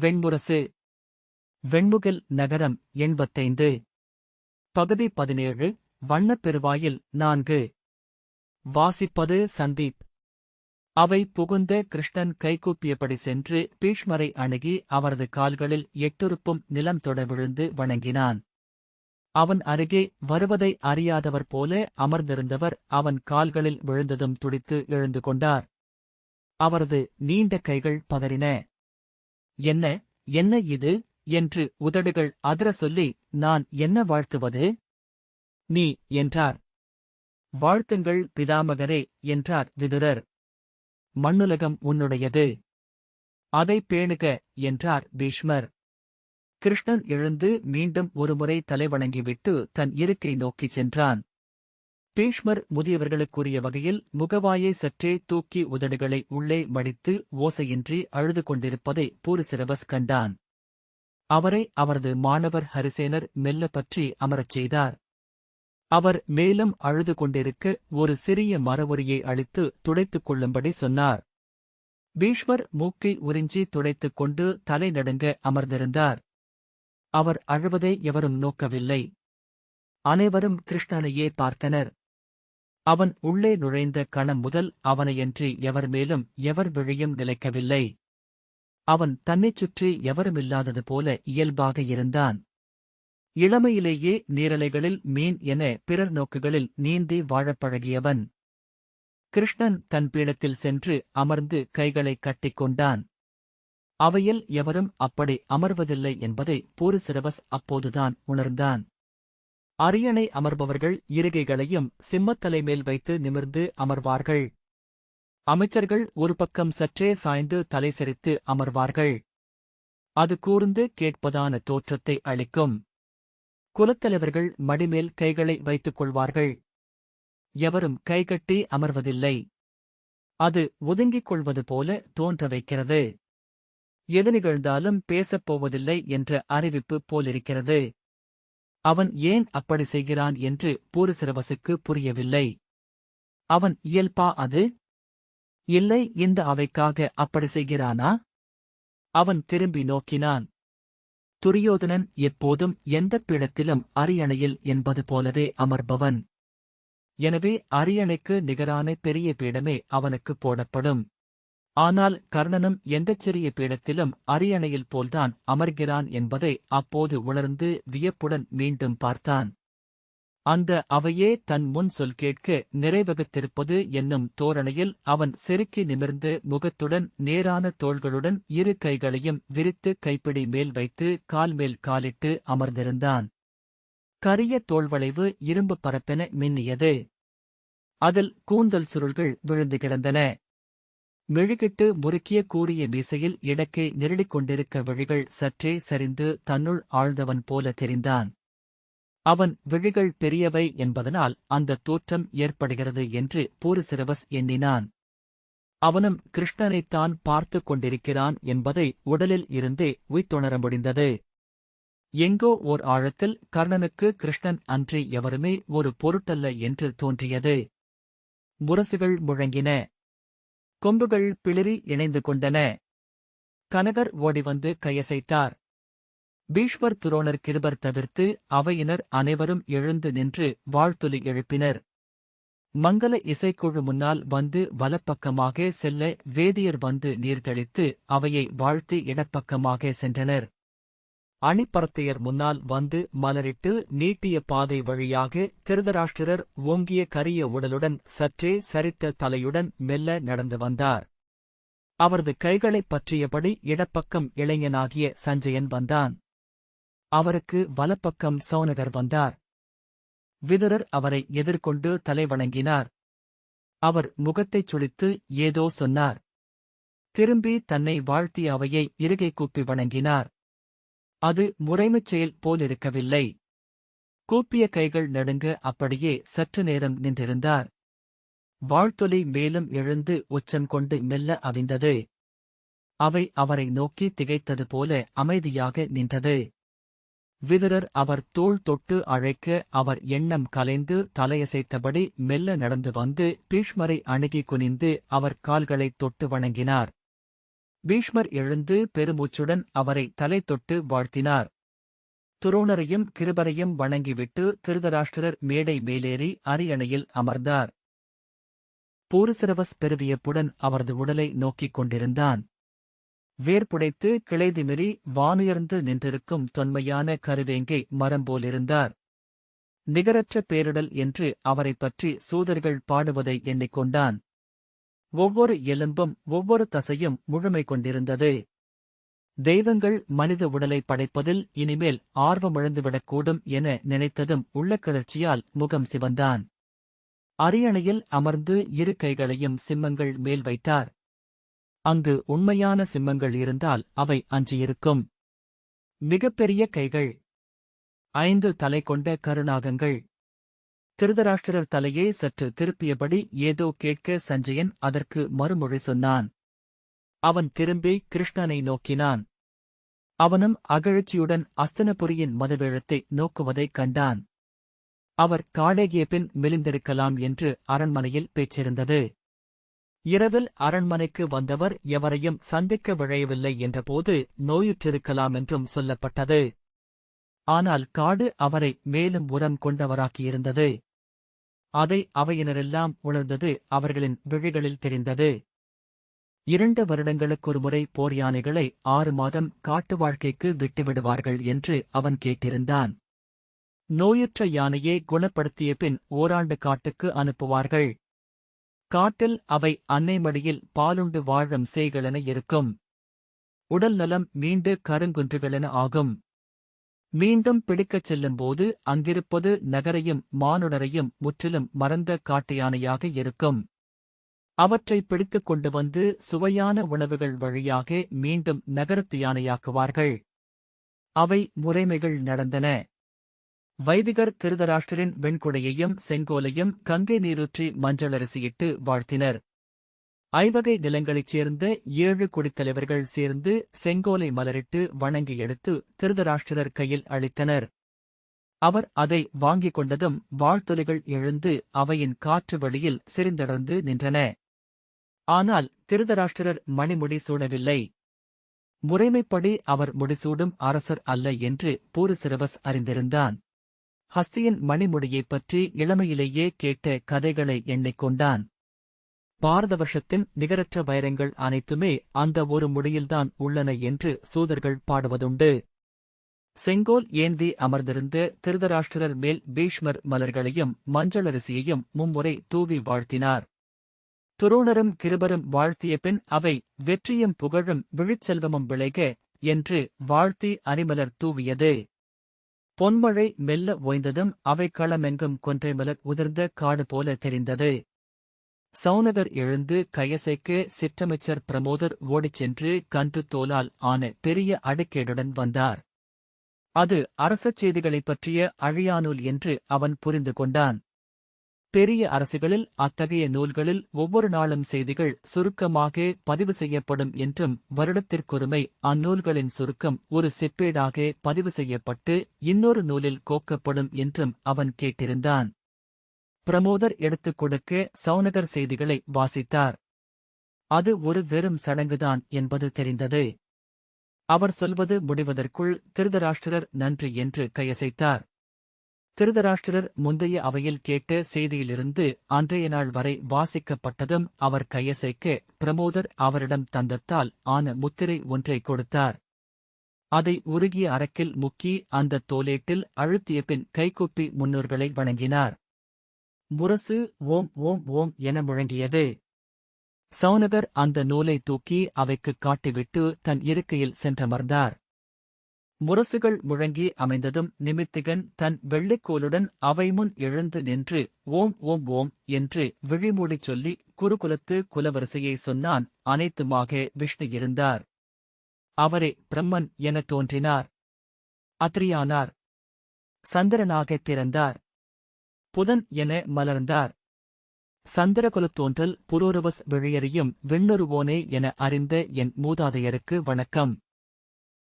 வெண்முரசு வெண்முகில் நகரம் எண்பத்தைந்து. பகுதி பதினேழு வண்ணப் பெருவாயில் நான்கு. வாசிப்பது சந்தீப். அவை புகுந்த கிருஷ்ணன் கைகூப்பியபடி சென்று பீஷ்மரை அணுகி அவரது கால்களில் எட்டுறுப்பும் நிலம் தொட விழுந்து வணங்கினான். அவன் அருகே வருவதை அறியாதவர் போல அமர்ந்திருந்தவர் அவன் கால்களில் விழுந்ததும் துடித்து எழுந்து கொண்டார். அவரது நீண்ட கைகள் பதறின. என்ன என்ன இது என்று உதடுகள் அதிர சொல்லி நான் என்ன வாழ்த்துவது? நீ என்றார். வாழ்த்துங்கள் பிதாமகரே என்றார் விதுரர். மண்ணுலகம் உன்னுடையது. அதை பேணுக என்றார் பீஷ்மர். கிருஷ்ணன் எழுந்து மீண்டும் ஒருமுறை தலைவணங்கிவிட்டு தன் இருக்கை நோக்கிச் சென்றான். பீஷ்மர் முதியவர்களுக்குரிய வகையில் முகவாயை சற்றே தூக்கி உதடுகளை உள்ளே மடித்து ஓசையின்றி அழுது கொண்டிருப்பதை பூரிசிரபஸ் கண்டான். அவரை அவரது மாணவர் ஹரிசேனர் மெல்ல பற்றி அமரச் செய்தார். அவர் மேலும் அழுது கொண்டிருக்க ஒரு சிறிய மரவொரியை அளித்து துடைத்துக் கொள்ளும்படி சொன்னார். பீஷ்மர் மூக்கை உறிஞ்சி துடைத்துக் கொண்டு தலை நடுங்க அமர்ந்திருந்தார். அவர் அழுவதை எவரும் நோக்கவில்லை. அனைவரும் கிருஷ்ணனையே பார்த்தனர். அவன் உள்ளே நுழைந்த கணம் முதல் அவனையன்றி எவர் மேலும் எவர் விழியும் நிலைக்கவில்லை. அவன் தன்னைச் சுற்றி எவருமில்லாதது போல இயல்பாக இருந்தான். இளமையிலேயே நீரலைகளில் மீன் என பிறர் நோக்குகளில் நீந்தி வாழப் பழகியவன். கிருஷ்ணன் தன் பீடத்தில் சென்று அமர்ந்து கைகளைக் கட்டிக்கொண்டான் அவையில் எவரும் அப்படி அமர்வதில்லை என்பதை பூரிசிரவஸ் அப்போதுதான் உணர்ந்தான். அரியணை அமர்பவர்கள் இருகைகளையும் சிம்மத்தலை மேல் வைத்து நிமிர்ந்து அமர்வார்கள். அமைச்சர்கள் ஒரு பக்கம் சற்றே சாய்ந்து தலைசரித்து அமர்வார்கள். அது கூர்ந்து கேட்பதான தோற்றத்தை அளிக்கும். குலத்தலைவர்கள் மடிமேல் கைகளை வைத்துக் கொள்வார்கள். எவரும் கைகட்டி அமர்வதில்லை. அது ஒதுங்கிக் கொள்வது போல தோன்ற வைக்கிறது. எது நிகழ்ந்தாலும் பேசப் போவதில்லை என்ற அறிவிப்பு போலிருக்கிறது. அவன் ஏன் அப்படி செய்கிறான் என்று பூரிசிரவசுக்கு புரியவில்லை. அவன் இயல்பா அது? இல்லை இந்த அவைக்காக அப்படி செய்கிறானா? அவன் திரும்பி நோக்கினான். துரியோதனன் எப்போதும் எந்தப் பீடத்திலும் அரியணையில் என்பது போலவே அமர்பவன். எனவே அரியணைக்கு நிகரான பெரிய பீடமே அவனுக்கு போடப்படும். ஆனால் கர்ணனும் எந்தச் சிறிய பீடத்திலும் அரியணையில் போல்தான் அமர்கிறான் என்பதை அப்போது உணர்ந்து வியப்புடன் மீண்டும் பார்த்தான். அந்த அவையே தன் முன் சொல் கேட்க நிறைவகுத்திருப்பது என்னும் தோரணையில் அவன் செருக்கி நிமிர்ந்து முகத்துடன் நேரான தோள்களுடன் இரு கைகளையும் விரித்து கைப்பிடி மேல் வைத்து கால் மேல் காலிட்டு அமர்ந்திருந்தான். கரிய தோள்வளைவு இரும்பு பரப்பென மின்னியது. அதில் கூந்தல் சுருள்கள் விழுந்து கிடந்தன. மெழுகிட்டு முறுக்கிய கூறிய மீசையில் இடக்கை நெருடிக் கொண்டிருக்க விழிகள் சற்றே சரிந்து தன்னுள் ஆழ்ந்தவன் போல தெரிந்தான். அவன் விழிகள் பெரியவை என்பதனால் அந்த தோற்றம் ஏற்படுகிறது என்று பூரிசிரவஸ் எண்ணினான். அவனும் கிருஷ்ணனைத்தான் பார்த்து கொண்டிருக்கிறான் என்பதை உடலில் இருந்தே உய்த்துணர முடிந்தது. எங்கோ ஓர் ஆழத்தில் கர்ணனுக்கு கிருஷ்ணன் அன்றி எவருமே ஒரு பொருட்டல்ல என்று தோன்றியது. முரசுகள் முழங்கின. கொம்புகள் பிளிரி இணைந்து கொண்டன. கனகர் ஓடிவந்து கையசைத்தார். பீஷ்வர் துரோணர் கிருபர் தவிர்த்து அவையினர் அனைவரும் எழுந்து நின்று வாழ்த்துலி எழுப்பினர். மங்கள இசைக்குழு முன்னால் வந்து வலப்பக்கமாக செல்ல வேதியர் வந்து நீர்தளித்து அவையை வாழ்த்தி இடப்பக்கமாக சென்றனர். அணிப்பரத்தையர் முன்னால் வந்து மலரிட்டு நீட்டிய பாதை வழியாக திருதராஷ்டிரர் ஓங்கிய கரிய உடலுடன் சற்றே சரித்த தலையுடன் மெல்ல நடந்து வந்தார். அவரது கைகளைப் பற்றியபடி இடப்பக்கம் இளைஞனாகிய சஞ்சயன் வந்தான். அவருக்கு வலப்பக்கம் சௌனகர் வந்தார். விதுரர் அவரை எதிர்கொண்டு தலைவணங்கினார். அவர் முகத்தைச் சுழித்து ஏதோ சொன்னார். திரும்பி தன்னை வாழ்த்திய அவையை இருகை கூப்பி வணங்கினார். அது முறைமைச் செயல் போலிருக்கவில்லை. கூப்பிய கைகள் நடுங்க அப்படியே சற்று நேரம் நின்றிருந்தார். வாழ்த்தொலி மேலும் எழுந்து உச்சம் கொண்டு மெல்ல அவிந்தது. அவை அவரை நோக்கி திகைத்தது போல அமைதியாக நின்றது. விதுரர் அவர் தோள் தொட்டு அழைக்க அவர் எண்ணம் கலைந்து தலையசைத்தபடி மெல்ல நடந்து வந்து பீஷ்மரை அணுகி குனிந்து அவர் கால்களைத் தொட்டு வணங்கினார். பீஷ்மர் எழுந்து பெருமூச்சுடன் அவரை தலை தொட்டு வாழ்த்தினார். துரோணரையும் கிருபரையும் வணங்கிவிட்டு திருதராஷ்டிரர் மேடை மேலேறி அரியணையில் அமர்ந்தார். பூருசிரவஸ் பெருவியப்புடன் அவரது உடலை நோக்கிக் கொண்டிருந்தான். வேர்புடைத்து கிளைதிமிரி வானுயர்ந்து நின்றிருக்கும் தொன்மையான கருவேங்கை மரம்போலிருந்தார். நிகரற்ற பேரிடல் என்று அவரைப் பற்றி சூதர்கள் பாடுவதை எண்ணிக்கொண்டான். ஒவ்வொரு எலும்பும் ஒவ்வொரு தசையும் முழுமை கொண்டிருந்தது. தெய்வங்கள் மனித உடலை படைப்பதில் இனிமேல் ஆர்வமிழந்துவிடக்கூடும் என நினைத்ததும் உள்ள கிளர்ச்சியால் முகம் சிவந்தான். அரியணையில் அமர்ந்து இரு கைகளையும் சிம்மங்கள் மேல் வைத்தார். அங்கு உண்மையான சிம்மங்கள் இருந்தால் அவை அஞ்சியிருக்கும். மிகப்பெரிய கைகள். ஐந்து தலை கொண்ட கருநாகங்கள். திருதராஷ்டிரர் தலையை சற்று திருப்பியபடி ஏதோ கேட்க சஞ்சயன் அதற்கு மறுமொழி சொன்னான். அவன் திரும்பி கிருஷ்ணனை நோக்கினான். அவனும் அகழ்ச்சியுடன் அஸ்தனபுரியின் மதவேழத்தை நோக்குவதைக் கண்டான். அவர் காடேகிய பின் மெலிந்திருக்கலாம் என்று அரண்மனையில் பேச்சிருந்தது. இரவில் அரண்மனைக்கு வந்தவர் எவரையும் சந்திக்க விழையவில்லை என்றபோது நோயுற்றிருக்கலாம் என்றும் சொல்லப்பட்டது. ஆனால் காடு அவரை மேலும் உரம் கொண்டவராக்கியிருந்தது. அதை அவையினரெல்லாம் உணர்ந்தது அவர்களின் விழிகளில் தெரிந்தது. இரண்டு வருடங்களுக்கொரு முறை போர் யானைகளை ஆறு மாதம் காட்டு வாழ்க்கைக்கு விட்டுவிடுவார்கள் என்று அவன் கேட்டிருந்தான். நோயுற்ற யானையை குணப்படுத்திய பின் ஓராண்டு காட்டுக்கு அனுப்புவார்கள். காட்டில் அவை அன்னைமடியில் பாலுண்டு வாழும் சேய்களென இருக்கும். உடல் நலம் மீண்டு கருங்குன்றுகளென ஆகும். மீண்டும் பிடிக்கச் செல்லும்போது அங்கிருப்பது நகரையும் மானுடரையும் முற்றிலும் மறந்த காட்டு யானையாக இருக்கும். அவற்றை பிடித்துக் கொண்டு வந்து சுவையான உணவுகள் வழியாக மீண்டும் நகரத்து யானையாக்குவார்கள். அவை முறைமைகள் நடந்தன. வைதிகர் திருதராஷ்டிரின் வெண்குடையையும் செங்கோலையும் கங்கை நீரூற்றி மஞ்சளரசியிட்டு வாழ்த்தினர். ஐவகை நிலங்களைச் சேர்ந்த ஏழு குடித்தலைவர்கள் சேர்ந்து செங்கோலை மலரிட்டு வணங்கி எடுத்து திருதராஷ்டிரர் கையில் அளித்தனர். அவர் அதை வாங்கிக் கொண்டதும் வாழ்த்துளிகள் எழுந்து அவையின் காற்று வழியில் சிரிந்தடர்ந்து நின்றன. ஆனால் திருதராஷ்டிரர் மணிமுடி சூடவில்லை முறைமைப்படி அவர் முடிசூடும் அரசர் அல்ல என்று பூரசிரவஸ் அறிந்திருந்தான். ஹஸ்தியின் மணிமுடியைப் பற்றி இளமையிலேயே கேட்ட கதைகளை எண்ணிக்கொண்டான் பாரத வருஷத்தின் நிகரற்ற வைரங்கள் அனைத்துமே அந்த ஒரு முடியில்தான் உள்ளன என்று சூதர்கள் பாடுவதுண்டு. செங்கோல் ஏந்தி அமர்ந்திருந்த திருதராஷ்டிரர் மேல் பீஷ்மர் மலர்களையும் மஞ்சளரிசியையும் மும்முறை தூவி வாழ்த்தினார். துரோணரும் கிருபரும் வாழ்த்திய பின் அவை வெற்றியும் புகழும் விழிச்செல்வமும் விளைக என்று வாழ்த்தி அரிமலர் தூவியது. பொன்மழை மெல்ல ஓய்ந்ததும் அவை களமெங்கும் கொன்றைமலர் உதிர்ந்த காடு போல தெரிந்தது. சௌனகர் எழுந்து கயசைக்கு சிற்றமைச்சர் பிரமோதர் ஓடிச் சென்று கன்று தோலால் ஆன பெரிய அடுக்கேடுடன் வந்தார். அது அரசச் செய்திகளைப் பற்றிய அழியாநூல் என்று அவன் புரிந்து கொண்டான். பெரிய அரசுகளில் அத்தகைய நூல்களில் ஒவ்வொரு நாளும் செய்திகள் சுருக்கமாக பதிவு செய்யப்படும் என்றும் வருடத்திற்கொருமை அந்நூல்களின் சுருக்கம் ஒரு செப்பேடாக பதிவு செய்யப்பட்டு இன்னொரு நூலில் கோக்கப்படும் என்றும் அவன் கேட்டிருந்தான். பிரமோதர் எடுத்துக் கொடுக்க சௌனகர் செய்திகளை வாசித்தார். அது ஒரு வெறும் சடங்குதான் என்பது தெரிந்தது. அவர் சொல்வது முடிவதற்குள் திருதராஷ்டிரர் நன்றி என்று கையசைத்தார். திருதராஷ்டிரர் முந்தைய அவையில் கேட்ட செய்தியிலிருந்து அன்றைய நாள் வரை வாசிக்கப்பட்டதும் அவர் கையசைக்க பிரமோதர் அவரிடம் தந்தத்தால் ஆன முத்திரை ஒன்றை கொடுத்தார். அதை உருகிய அரக்கில் முக்கி அந்த தோலேட்டில் அழுத்திய பின் கைகூப்பி முன்னோர்களை வணங்கினார். முரசு ஓம் ஓம் ஓம் என முழங்கியது. சௌனகர் அந்த நூலை தூக்கி அவைக்குக் காட்டிவிட்டு தன் இருக்கையில் சென்றமர்ந்தார் முரசுகள் முழங்கி அமைந்ததும் நிமித்திகன் தன் வெள்ளிக்கோலுடன் அவை முன் எழுந்து நின்று ஓம் ஓம் ஓம் என்று விழிமூடிச் சொல்லி குருகுலத்து குலவரிசையை சொன்னான். அனைத்துமாக விஷ்ணு இருந்தார். அவரே பிரம்மன் எனத் தோன்றினார். அத்ரியானார். சந்திரனாகப் பிறந்தார். புதன் என மலர்ந்தார். சந்திரகுலத் தோன்றல் புரோரவஸ் விழியறியும் விண்ணுருவோனே என அறிந்த என் மூதாதையருக்கு வணக்கம்.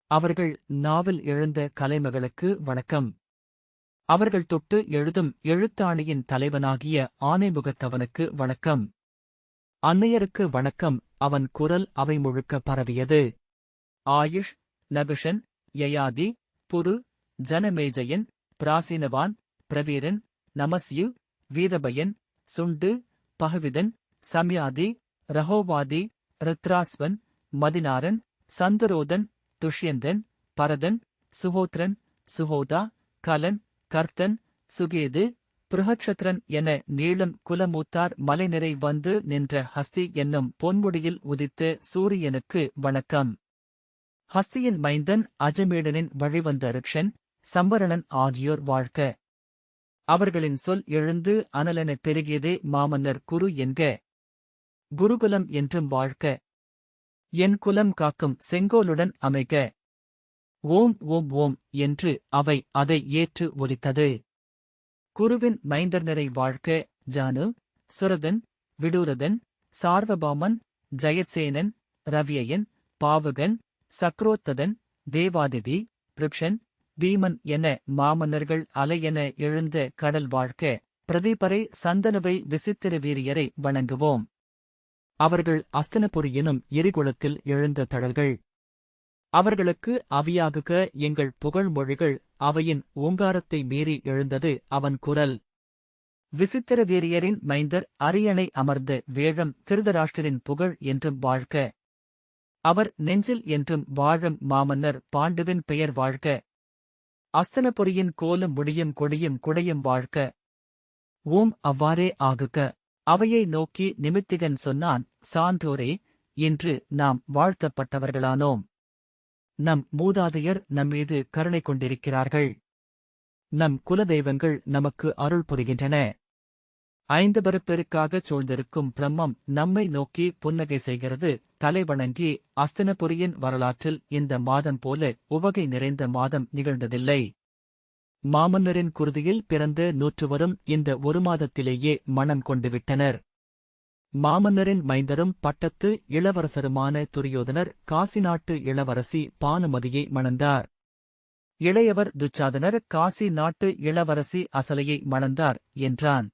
அவர்கள் நாவில் எழுந்த கலைமகளுக்கு வணக்கம். அவர்கள் தொட்டு எழுதும் எழுத்தாணியின் தலைவனாகிய ஆனைமுகத்தவனுக்கு வணக்கம். அன்னையருக்கு வணக்கம். அவன் குரல் அவை முழுக்க பரவியது. ஆயுஷ் நபிஷன் யயாதி புரு ஜனமேஜயன் பிராசீனவான் பிரவீரன் நமஸ்யு வீரபயன் சுண்டு பகவிதன் சம்யாதி ரஹோவாதி ருத்ராஸ்வன் மதினாரன் சந்தரோதன் துஷ்யந்தன் பரதன் சுஹோத்ரன் சுஹோதா கலன் கர்த்தன் சுகேது பிருகக்ஷத்ரன் என நீளம் குலமூத்தார் மலைநிறை வந்து நின்ற ஹஸ்தி என்னும் பொன்முடியில் உதித்த சூரியனுக்கு வணக்கம். ஹஸ்தியின் மைந்தன் அஜமேடனின் வழிவந்த ரிக்ஷன் சம்பரணன் ஆகியோர் வாழ்க்க அவர்களின் சொல் எழுந்து அனலெனப் பெருகியதே மாமன்னர் குரு என்க. குருகுலம் என்றும் வாழ்க்க என் குலம் காக்கும் செங்கோலுடன் அமைக. ஓம் ஓம் ஓம் என்று அவை அதை ஏற்று ஒலித்தது. குருவின் மைந்தர்னரை வாழ்க்க ஜானு சுரதன் விடூரதன் சார்வபாமன் ஜெயசேனன் ரவியயன் பாவகன் சக்ரோத்ததன் தேவாதிதி பிரிப்ஷன் பீமன் என மாமன்னர்கள் அலையென எழுந்த கடல் வாழ்க்க பிரதீபரை சந்தனுவை விசித்திர வீரியரை வணங்குவோம். அவர்கள் அஸ்தனபுரி எனும் எரிகுளத்தில் எழுந்த தழல்கள் அவர்களுக்கு அவியாகுக எங்கள் புகழ்மொழிகள் அவையின் ஓங்காரத்தை மீறி எழுந்தது அவன் குரல். விசித்திர வீரியரின் மைந்தர் அரியணை அமர்ந்த வேழம் திருதராஷ்டிரின் புகழ் என்றும் வாழ்க்க அவர் நெஞ்சில் என்றும் வாழும் மாமன்னர் பாண்டுவின் பெயர் வாழ்க. அஸ்தனபுரியின் கோலும் முடியும் கொடியும் குடையும் வாழ்க்க ஓம் அவ்வாறே ஆகுக. அவையை நோக்கி நிமித்திகன் சொன்னான் சான்றோரே இன்று நாம் வாழ்த்தப்பட்டவர்களானோம். நம் மூதாதையர் நம்மீது கருணை கொண்டிருக்கிறார்கள். நம் குலதெய்வங்கள் நமக்கு அருள் புரிகின்றன. ஐந்து பருப்பெருக்காகச் சூழ்ந்திருக்கும் பிரம்மம் நம்மை நோக்கி புன்னகை செய்கிறது தலைவணங்கி அஸ்தினபுரியின் வரலாற்றில் இந்த மாதம் போல உவகை நிறைந்த மாதம் நிகழ்ந்ததில்லை. மாமன்னரின் குருதியில் பிறந்து நூற்றுவரும் இந்த ஒரு மாதத்திலேயே மனம் கொண்டுவிட்டனர். மாமன்னரின் மைந்தரும் பட்டத்து இளவரசருமான துரியோதனர் காசி நாட்டு இளவரசி பானுமதியை மணந்தார். இளையவர் துச்சாதனர் காசி நாட்டு இளவரசி அசலையை மணந்தார் என்றான்.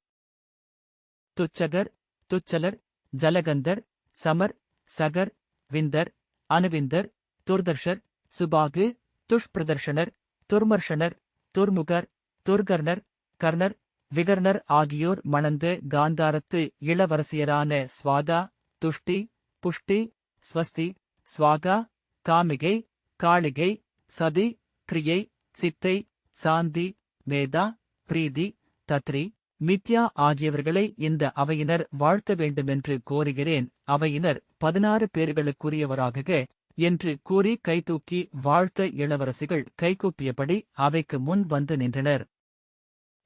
துச்சகர் துச்சலர் ஜலகந்தர் சமர் சகர் விந்தர் அனுவிந்தர் துர்தர்ஷர் சுபாகு துஷ்பிரதர்ஷனர் துர்மர்ஷனர் துர்முகர் துர்கர்ணர் கர்ணர் விகர்ணர் ஆகியோர் மணந்த காந்தாரத்து இளவரசியரான ஸ்வாதா துஷ்டி புஷ்டி ஸ்வஸ்தி ஸ்வாகா காமிகை காளிகை சதி கிரியை சித்தை சாந்தி மேதா பிரீதி தத்ரி மித்யா ஆகியவர்களை இந்த அவையினர் வாழ்த்த வேண்டுமென்று கோருகிறேன். அவையினர் பதினாறு பேர்களுக்குரியவராகுக என்று கூறி கைதூக்கி வாழ்த்த இளவரசிகள் கைகூப்பியபடி அவைக்கு முன் வந்து நின்றனர்.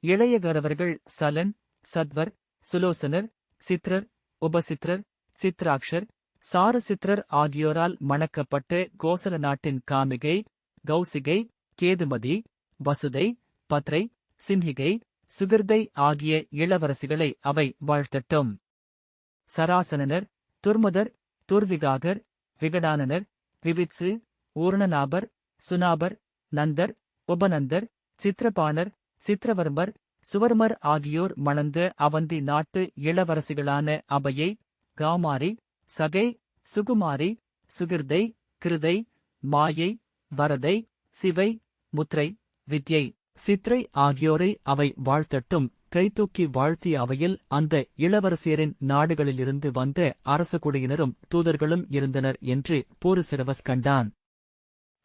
இளையகரவர்கள் சலன் சத்வர் சுலோசனர் சித்ரர் உபசித்ரர் சித்ராக்ஷர் சாரசித்ரர் ஆகியோரால் மணக்கப்பட்டு கோசல நாட்டின் காமிகை கௌசிகை கேதுமதி வசுதை பத்ரை சிம்ஹிகை சுகிர்தை ஆகிய இளவரசிகளை அவை வாழ்த்தட்டும். சராசனனர் துர்முதர் துர்விகாகர் விகடானனர் விவித்சு ஊர்ணநாபர் சுனாபர் நந்தர் உபநந்தர் சித்திரபாணர் சித்திரவர்மர் சுவர்மர் ஆகியோர் மணந்த அவந்தி நாட்டு இளவரசிகளான அபயை காமாரி சகை சுகுமாரி சுகிர்தை கிருதை மாயை வரதை சிவை முத்ரை வித்யை. சித்ரை ஆகியோரை அவை வாழ்த்தட்டும். கைதூக்கி வாழ்த்திய அவையில் அந்த இளவரசியரின் நாடுகளிலிருந்து வந்த அரச குடியினரும் தூதர்களும் இருந்தனர் என்று பூருசிரவஸ் கண்டான்.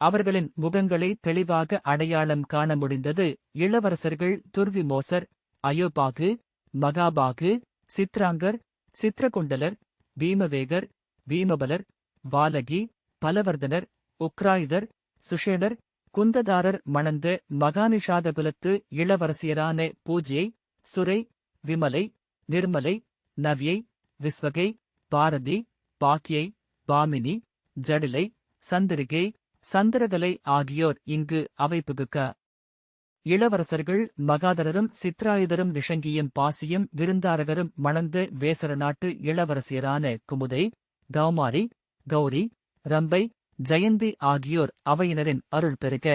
அவர்களின் முகங்களை தெளிவாக அடையாளம் காண முடிந்தது இளவரசர்கள் துர்விமோசர் அயோபாகு மகாபாகு சித்ராங்கர் சித்ரகுண்டலர் பீமவேகர் பீமபலர் வாலகி பலவர்தனர் உக்ராயுதர் சுஷேடர் குந்ததாரர் மணந்த மகானிஷாதகுலத்து இளவரசியரான பூஜ்யை சுரை விமலை நிர்மலை நவ்யை விஸ்வகை பாரதி பாக்கியை பாமினி ஜடிலை சந்திரிகை சந்திரகலை ஆகியோர் இங்கு அவை புகுக்க இளவரசர்கள் மகாதரரும் சித்ராயுதரும் நிஷங்கியும் பாசியும் விருந்தாரகரும் மணந்த வேசர நாட்டு இளவரசியரான குமுதை கௌமாரி கௌரி ரம்பை ஜெயந்தி ஆகியோர் அவையினரின் அருள் பெருக.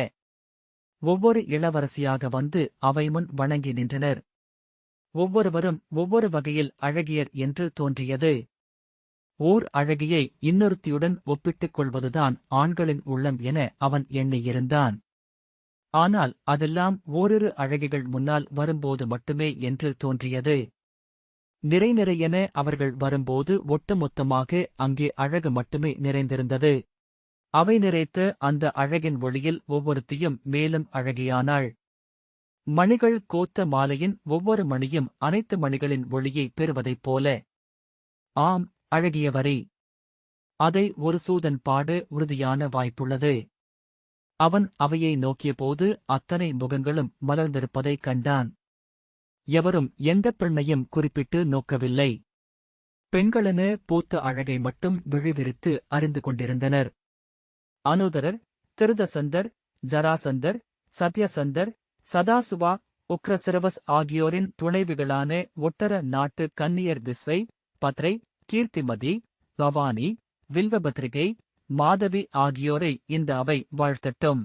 ஒவ்வொரு இளவரசியாக வந்து அவை முன் வணங்கி நின்றனர். ஒவ்வொருவரும் ஒவ்வொரு வகையில் அழகியர் என்று தோன்றியது. ஓர் அழகியை இன்னொருத்தியுடன் ஒப்பிட்டுக் கொள்வதுதான் ஆண்களின் உள்ளம் என அவன் எண்ணியிருந்தான். ஆனால் அதெல்லாம் ஓரிரு அழகிகள் முன்னால் வரும்போது மட்டுமே என்று தோன்றியது. நிறை நிறையென அவர்கள் வரும்போது ஒட்டுமொத்தமாக அங்கே அழகு மட்டுமே நிறைந்திருந்தது. அவை நிறைத்த அந்த அழகின் ஒளியில் ஒவ்வொருத்தியும் மேலும் அழகியானாள். மணிகள் கோத்த மாலையின் ஒவ்வொரு மணியும் அனைத்து மணிகளின் ஒளியை பெறுவதைப் போல. ஆம் அழகியவரே. அதை ஒரு சூதன் பாட உறுதியான வாய்ப்புள்ளது. அவன் அவையை நோக்கியபோது அத்தனை முகங்களும் மலர்ந்திருப்பதைக் கண்டான். எவரும் எந்தப் பெண்ணையும் குறிப்பிட்டு நோக்கவில்லை. பெண்களென பூத்த அழகை மட்டும் விழிவிரித்து அறிந்து கொண்டிருந்தனர். அனுதரர் திருதசந்தர் ஜராசந்தர் சத்யசந்தர் சதாசுவா உக்ரசிரவஸ் ஆகியோரின் துணைவிகளான ஒட்டர நாட்டு கன்னியர் விஸ்வை பத்ரை கீர்த்திமதி பவானி வில்வபத்ரிகை மாதவி ஆகியோரை இந்த அவை வாழ்த்தட்டும்.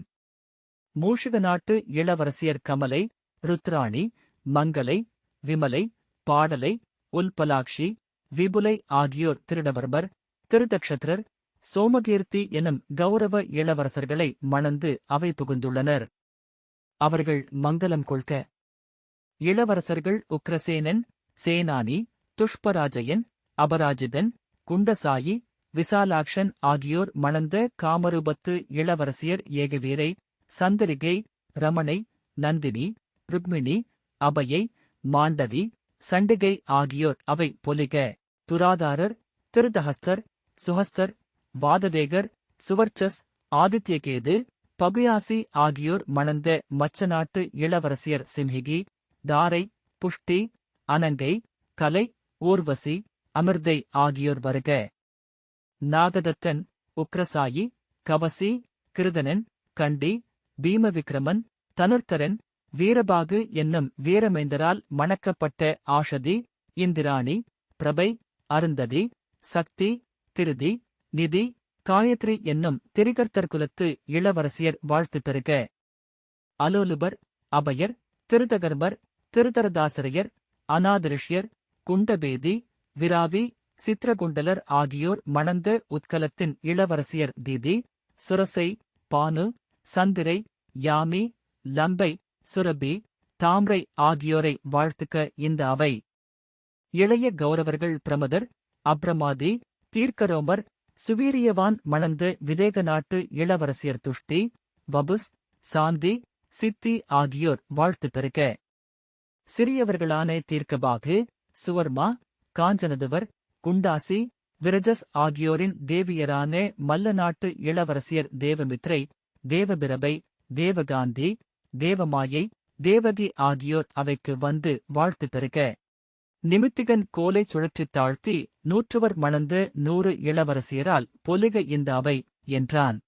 மூஷிக நாட்டு இளவரசியர் கமலை ருத்ராணி மங்கலை விமலை பாடலை உல்பலாக்ஷி விபுலை ஆகியோர் திருடவர்மர் திருதக்ஷத்ரர் சோமகீர்த்தி எனும் கௌரவ இளவரசர்களை மணந்து அவை புகுந்துள்ளனர். அவர்கள் மங்கலம் கொள்க. இளவரசர்கள் உக்ரசேனன் சேனானி துஷ்பராஜயன் அபராஜிதன் குண்டசாயி விசாலாக்ஷன் ஆகியோர் மணந்த காமரூபத்து இளவரசியர் ஏகவீரை சந்தரிகை ரமணை நந்தினி ருக்மிணி அபயை மாண்டவி சண்டிகை ஆகியோர் அவை பொலிக. துராதாரர் திருதஹஸ்தர் சுஹஸ்தர் வாததேகர் சுவர்ச்சஸ் ஆதித்யகேது பகுயாசி ஆகியோர் மணந்த மச்ச நாட்டு இளவரசியர் சிம்ஹிகி தாரை புஷ்டி அனங்கை கலை ஊர்வசி அமிர்தை ஆகியோர் வருக. நாகதத்தன் உக்ரசாயி கவசி கிருதனன் கண்டி பீமவிக்ரமன் தனுர்த்தரன் வீரபாகு என்னும் வீரமைந்தரால் மணக்கப்பட்ட ஆஷதி இந்திராணி பிரபை அருந்ததி சக்தி திருதி நிதி காயத்ரி என்னும் திரிகர்த்தர் குலத்து இளவரசியர் வாழ்த்து பெறுக. அலோலுபர் அபயர் திருதகர்மர் திருதரதாசிரியர் அநாதரிஷ்யர் குண்டபேதி விராவி சித்திரகுண்டலர் ஆகியோர் மணந்த உத்கலத்தின் இளவரசியர் தீதி சுரசை பானு சந்திரை யாமி லம்பை சுரபி தாம்ரை ஆகியோரை வாழ்த்துக்க இந்த அவை. இளைய கௌரவர்கள் பிரமதர் அப்ரமாதி தீர்க்கரோமர் சுவீரியவான் மணந்து விதேக நாட்டு இளவரசியர் துஷ்டி வபுஸ் சாந்தி சித்தி ஆகியோர் வாழ்த்து பெருக்க சிறியவர்களான தீர்க்கபாகு சுவர்மா காஞ்சனதுவர் குண்டாசி விரஜஸ் ஆகியோரின் தேவியரான மல்ல நாட்டு இளவரசியர் தேவமித்ரை தேவபிரபை தேவகாந்தி தேவமாயை தேவகி ஆகியோர் அவைக்கு வந்து வாழ்த்து பெருக நிமித்திகன் கோலை சுழற்றித் தாழ்த்தி நூற்றுவர் மணந்து நூறு இளவரசியரால் பொலிக இந்த அவை என்றான்.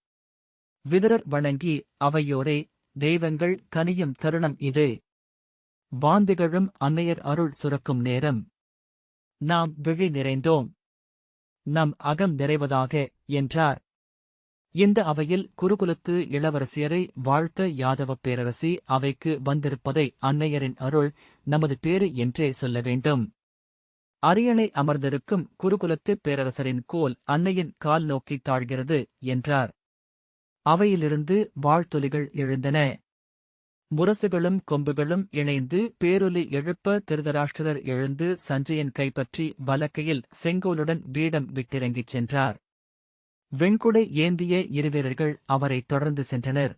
விதரர் வணங்கி அவையோரே தெய்வங்கள் கனியும் தருணம் இது. வாந்திகழும் அன்னையர் அருள் சுரக்கும் நேரம். நாம் விழி நிறைந்தோம். நம் அகம் நிறைவதாக என்றார். இந்த அவையில் குருகுலத்து இளவரசியரை வாழ்த்த யாதவப் பேரரசி அவைக்கு வந்திருப்பதை அன்னையரின் அருள் நமது பேறு என்றே சொல்ல வேண்டும். அரியணை அமர்ந்திருக்கும் குருகுலத்து பேரரசரின் கோல் அன்னையின் கால் நோக்கி தாழ்கிறது என்றார். அவையிலிருந்து வாழ்த்தொலிகள் எழுந்தன. முரசுகளும் கொம்புகளும் இணைந்து பேரொலி எழுப்ப திருதராஷ்டிரர் எழுந்து சஞ்சயன் கைப்பற்றி வலக்கையில் செங்கோலுடன் பீடம் விட்டிறங்கிச் சென்றார். வெண்குடை ஏந்திய இருவீரர்கள் அவரை தொடர்ந்து சென்றனர்.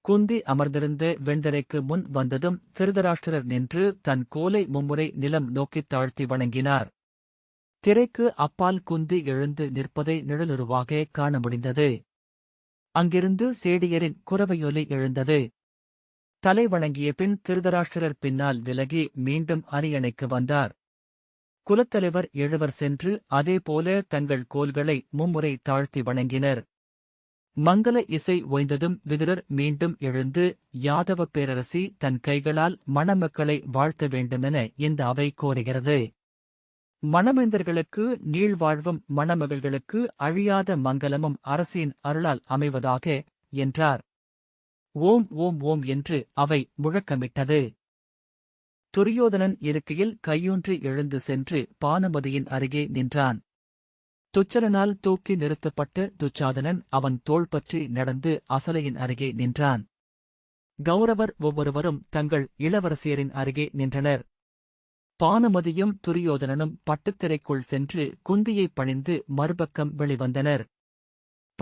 குந்தி அமர்ந்திருந்த வெண்தரைக்கு முன் வந்ததும் திருதராஷ்டிரர் நின்று தன் கோலை மும்முறை நிலம் நோக்கித் தாழ்த்தி வணங்கினார். திரைக்கு அப்பால் குந்தி எழுந்து நிற்பதை நிழலுருவாக காண முடிந்தது. அங்கிருந்து சேடியரின் குரவையொலி எழுந்தது. தலை வணங்கிய பின் திருதராஷ்டிரர் பின்னால் விலகி மீண்டும் அரியணைக்கு வந்தார். குலத்தலைவர் எழுவர் சென்று அதேபோல தங்கள் கோல்களை மும்முறை தாழ்த்தி வணங்கினர். மங்கள இசை ஓய்ந்ததும் விதுரர் மீண்டும் எழுந்து யாதவ பேரரசி தன் கைகளால் மணமக்களை வாழ்த்த வேண்டுமென இந்த அவை கோருகிறது. மணமைந்தர்களுக்கு நீழ்வாழ்வும் மணமகள்களுக்கு அழியாத மங்கலமும் அரசின் அருளால் அமைவதாக என்றார். ஓம் ஓம் ஓம் என்று அவை முழக்கமிட்டது. துரியோதனன் இருக்கையில் கையூன்றி எழுந்து சென்று பானுமதியின் அருகே நின்றான். துச்சலனால் தூக்கி நிறுத்தப்பட்ட துச்சாதனன் அவன் தோள் பற்றி நடந்து அசலையின் அருகே நின்றான். கௌரவர் ஒவ்வொருவரும் தங்கள் இளவரசியரின் அருகே நின்றனர். பானுமதியும் துரியோதனனும் பட்டுத்திரைக்குள் சென்று குந்தியைப் பணிந்து மறுபக்கம் வெளிவந்தனர்.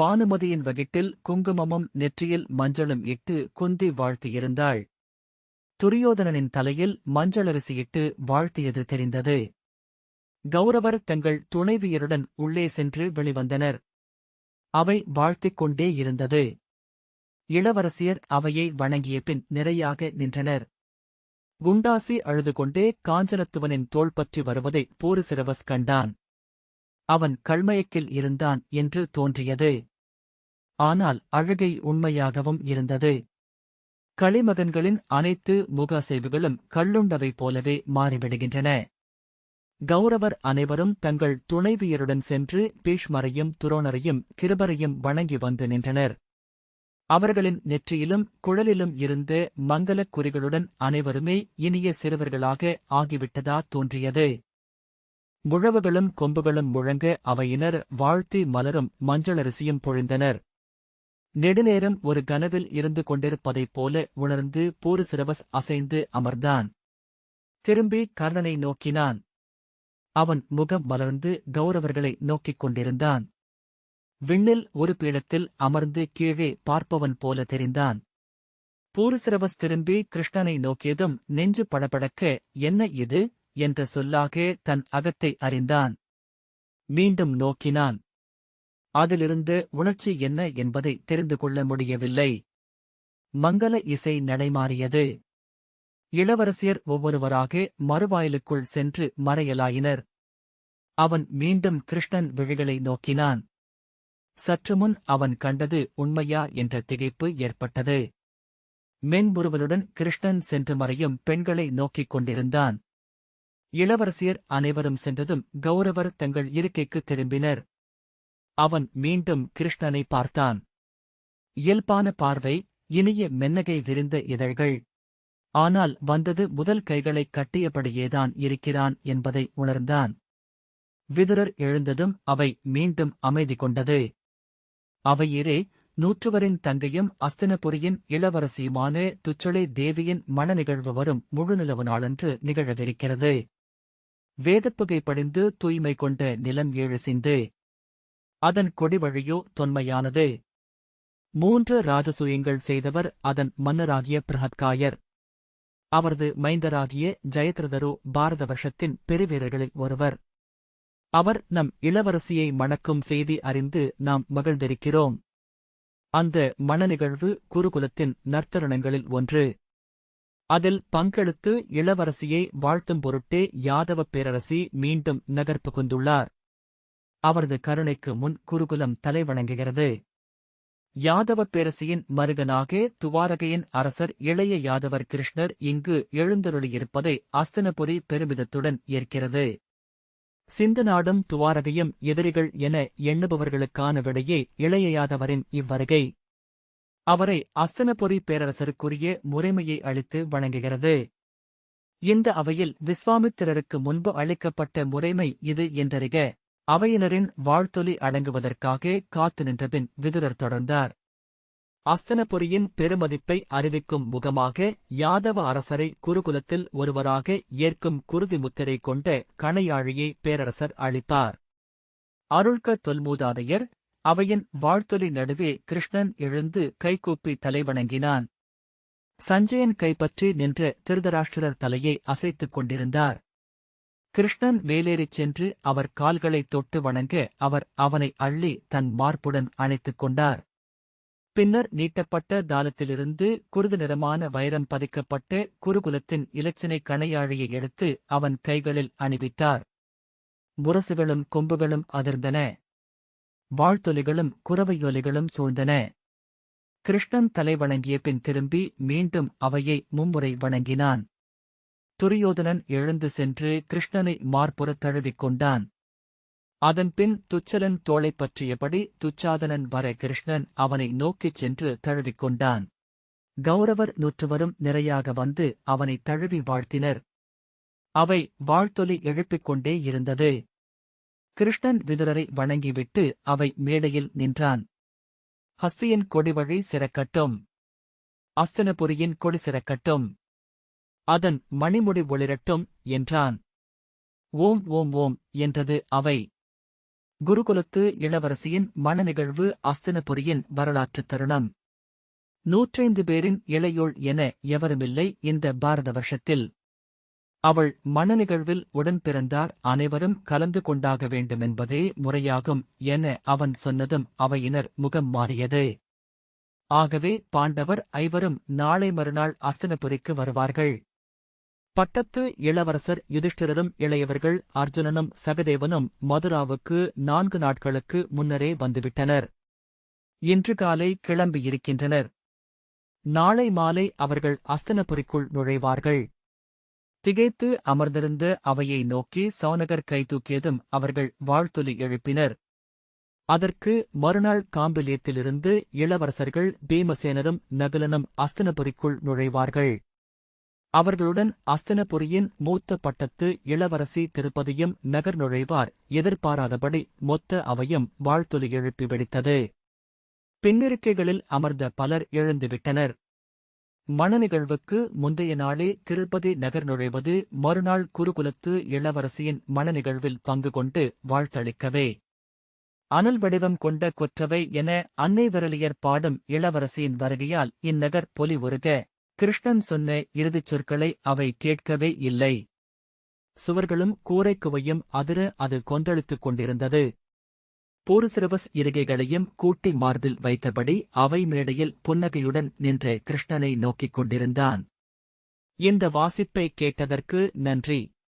பானுமதியின் வகிட்டில் குங்குமமும் நெற்றியில் மஞ்சளும் இட்டு குந்தி வாழ்த்தியிருந்தாள். துரியோதனனின் தலையில் மஞ்சளரிசியிட்டு வாழ்த்தியது தெரிந்தது. கௌரவர் தங்கள் துணைவியருடன் உள்ளே சென்று வெளிவந்தனர். அவை வாழ்த்திக் கொண்டே இருந்தது. இளவரசியர் அவையை வணங்கிய பின் நிறையாக நின்றனர். குண்டாசி அழுது கொண்டே காஞ்சனத்துவனின் தோள் பற்றி வருவதை போரிசிரவஸ் கண்டான். அவன் கள்மயக்கில் இருந்தான் என்று தோன்றியது. ஆனால் அழுகை உண்மையாகவும் இருந்தது. களிமகன்களின் அனைத்து முக அசைவுகளும் கள்ளுண்டவை போலவே மாறிவிடுகின்றன. கௌரவர் அனைவரும் தங்கள் துணைவியருடன் சென்று பீஷ்மரையும் துரோணரையும் கிருபரையும் வணங்கி வந்து நின்றனர். அவர்களின் நெற்றியிலும் குழலிலும் இருந்த மங்கலக் குறிகளுடன் அனைவருமே இனிய சிறுவர்களாக ஆகிவிட்டதா தோன்றியது. முழவுகளும் கொம்புகளும் முழங்க அவையினர் வாழ்த்தி மலரும் மஞ்சளரிசியும் பொழிந்தனர். நெடுநேரம் ஒரு கனவில் இருந்து கொண்டிருப்பதைப் போல உணர்ந்து பூரிசிரவஸ் அசைந்து அமர்ந்தான். திரும்பி கர்ணனை நோக்கினான். அவன் முகம் மலர்ந்து கௌரவர்களை நோக்கிக் கொண்டிருந்தான். விண்ணில் ஒரு பீடத்தில் அமர்ந்து கீழே பார்ப்பவன் போல தெரிந்தான். பூரிசிரவஸ் திரும்பி கிருஷ்ணனை நோக்கியதும் நெஞ்சு படபடக்க என்ன இது? என்ற சொல்லாக தன் அகத்தை அறிந்தான். மீண்டும் நோக்கினான். அதிலிருந்து உணர்ச்சி என்ன என்பதை தெரிந்து கொள்ள முடியவில்லை. மங்கள இசை நடைமாறியது. இளவரசியர் ஒவ்வொருவராக மறுவாயிலுக்குள் சென்று மறையலாயினர். அவன் மீண்டும் கிருஷ்ணன் விழிகளை நோக்கினான். சற்றுமுன் அவன் கண்டது உண்மையா என்ற திகைப்பு ஏற்பட்டது. மென்புருவலுடன் கிருஷ்ணன் சென்று மறையும் பெண்களை நோக்கிக் கொண்டிருந்தான். இளவரசியர் அனைவரும் சென்றதும் கௌரவர் தங்கள் இருக்கைக்கு திரும்பினர். அவன் மீண்டும் கிருஷ்ணனை பார்த்தான். இயல்பான பார்வை இனிய மென்னகை விரிந்த இதழ்கள். ஆனால் வந்தது முதல் கைகளைக் கட்டியபடியேதான் இருக்கிறான் என்பதை உணர்ந்தான். விதுரர் எழுந்ததும் அவை மீண்டும் அமைதி கொண்டது. அவையிரே நூற்றுவரின் தங்கையும் அஸ்தினபுரியின் இளவரசியுமான துச்சளே தேவியின் மன நிகழ்வு வரும் முழுநிலவு நாளன்று நிகழவிருக்கிறது. வேதப்புகை படிந்து தூய்மை கொண்ட நிலம் ஏழு சிந்து அதன் கொடிவழியோ தொன்மையானது. மூன்று ராஜசூயங்கள் செய்தவர் அதன் மன்னராகிய பிரஹத்காயர். அவரது மைந்தராகிய ஜெயத்ரதரு பாரத வருஷத்தின் பெருவீரர்களில் ஒருவர். அவர் நம் இளவரசியை மணக்கும் செய்தி அறிந்து நாம் மகிழ்ந்திருக்கிறோம். அந்த மண நிகழ்வு குருகுலத்தின் நர்த்தருணங்களில் ஒன்று. அதில் பங்கெடுத்து இளவரசியை வாழ்த்தும் பொருட்டே யாதவ பேரரசி மீண்டும் நகர்ப்பு கொண்டுள்ளார். அவரது கருணைக்கு முன் குருகுலம் தலைவணங்குகிறது. யாதவ பேரசியின் மருகனாக துவாரகையின் அரசர் இளைய யாதவர் கிருஷ்ணர் இங்கு எழுந்தருளியிருப்பதை அஸ்தனபுரி பெருமிதத்துடன் ஏற்கிறது. சிந்த நாடும் துவாரகையும் எதிரிகள் என எண்ணுபவர்களுக்கான விடையே இளைய யாதவரின் இவ்வருகை. அவரை அஸ்தனபுரி பேரரசருக்குரிய முறைமையை அளித்து வணங்குகிறது. இந்த அவையில் விஸ்வாமித்திரருக்கு முன்பு அளிக்கப்பட்ட முறைமை இது என்றறிக. அவையினரின் வாழ்த்தொலி அடங்குவதற்காக காத்து நின்றபின் விதுரர் தொடர்ந்தார். அஸ்தனபுரியின் பெருமதிப்பை அறிவிக்கும் முகமாக யாதவ அரசரை குருகுலத்தில் ஒருவராக ஏற்கும் குருதி முத்திரை கொண்ட கணையாழியை பேரரசர் அளித்தார் அருள்க தொல்மூதாதையர் அவையின் வாழ்த்தொலி நடுவே கிருஷ்ணன் எழுந்து கைகூப்பி தலைவணங்கினான். சஞ்சயன் கைப்பற்றி நின்ற திருதராஷ்டிரர் தலையை அசைத்துக் கொண்டிருந்தார். கிருஷ்ணன் மேலேறிச் சென்று அவர் கால்களைத் தொட்டு வணங்க அவர் அவனை அள்ளி தன் மார்புடன் அணைத்துக் கொண்டார். பின்னர் நீட்டப்பட்ட தாளத்திலிருந்து குருது நிறமான வைரம் பதிக்கப்பட்ட குருகுலத்தின் இலச்சினை கணையாழியை எடுத்து அவன் கைகளில் அணிவித்தார். முரசுகளும் கொம்புகளும் அதிர்ந்தன. வாழ்த்தொலிகளும் குறவையொலிகளும் சூழ்ந்தன. கிருஷ்ணன் தலை வணங்கிய பின் திரும்பி மீண்டும் அவையை மும்முறை வணங்கினான். துரியோதனன் எழுந்து சென்று கிருஷ்ணனை மார்புறத் தழுவிக் கொண்டான். அதன்பின் துச்சலன் தோளைப் பற்றியபடி துச்சாதனன் வர கிருஷ்ணன் அவனை நோக்கிச் சென்று தழுவிக் கொண்டான். கௌரவர் நூற்றுவரும் நிறையாக வந்து அவனை தழுவி வாழ்த்தினர். அவை வாழ்த்தொலி எழுப்பிக் கொண்டே இருந்தது. கிருஷ்ணன் விதுரரை வணங்கிவிட்டு அவை மேடையில் நின்றான். ஹஸ்தியின் கொடிவழி சிறக்கட்டும். அஸ்தனபுரியின் கொடி சிறக்கட்டும். அதன் மணிமுடி ஒளிரட்டும் என்றான். ஓம் ஓம் ஓம் என்றது அவை. குருகுலத்து இளவரசியின் மணநிகழ்வு அஸ்தினபுரியின் வரலாற்றுத் தருணம். நூற்றைந்து பேரின் இளையோள் என எவருமில்லை இந்த பாரத வருஷத்தில். அவள் மனநிகழ்வில் உடன் பிறந்தார் அனைவரும் கலந்து கொண்டாக வேண்டுமென்பதே முறையாகும் என அவன் சொன்னதும் அவையினர் முகம் மாறியது. ஆகவே பாண்டவர் ஐவரும் நாளை மறுநாள் அஸ்தினபுரிக்கு வருவார்கள். பட்டத்து இளவரசர் யுதிஷ்டிரரும் இளையவர்கள் அர்ஜுனனும் சகதேவனும் மதுராவுக்கு நான்கு நாட்களுக்கு முன்னரே வந்துவிட்டனர். இன்று காலை கிளம்பியிருக்கின்றனர். நாளை மாலை அவர்கள் அஸ்தனபுரிக்குள் நுழைவார்கள். திகைத்து அமர்ந்திருந்த அவையை நோக்கி சௌனகர் கைதூக்கியதும் அவர்கள் வாழ்த்துலி எழுப்பினர். அதற்கு மறுநாள் காம்பிலியத்திலிருந்து இளவரசர்கள் பீமசேனரும் நகுலனும் அஸ்தனபுரிக்குள் நுழைவார்கள். அவர்களுடன் அஸ்தனபுரியின் மூத்த பட்டத்து இளவரசி திருப்பதியும் நகர் நுழைவார். எதிர்பாராதபடி மொத்த அவையும் வாழ்த்துலி எழுப்பி வெடித்தது. பின்னிருக்கைகளில் அமர்ந்த பலர் எழுந்துவிட்டனர். மணநிகழ்வுக்கு முந்தைய நாளே திருப்பதி நகர் நுழைவது மறுநாள் குருகுலத்து இளவரசியின் மணநிகழ்வில் பங்கு கொண்டு வாழ்த்தளிக்கவே. அனல் வடிவம் கொண்ட கொற்றவை என அன்னை விரலியர் பாடும் இளவரசியின் வருகையால் இந்நகர் பொலி உருக கிருஷ்ணன் சொன்ன இறுதிச் சொற்களை அவை கேட்கவே இல்லை. சுவர்களும் கூரைக்குவையும் அதிர அது கொந்தளித்துக் கொண்டிருந்தது. போருசிரவஸ் இருகைகளையும் கூட்டி மார்பில் வைத்தபடி அவை மேடையில் புன்னகையுடன் நின்ற கிருஷ்ணனை நோக்கிக் கொண்டிருந்தான். இந்த வாசிப்பை கேட்டதற்கு நன்றி.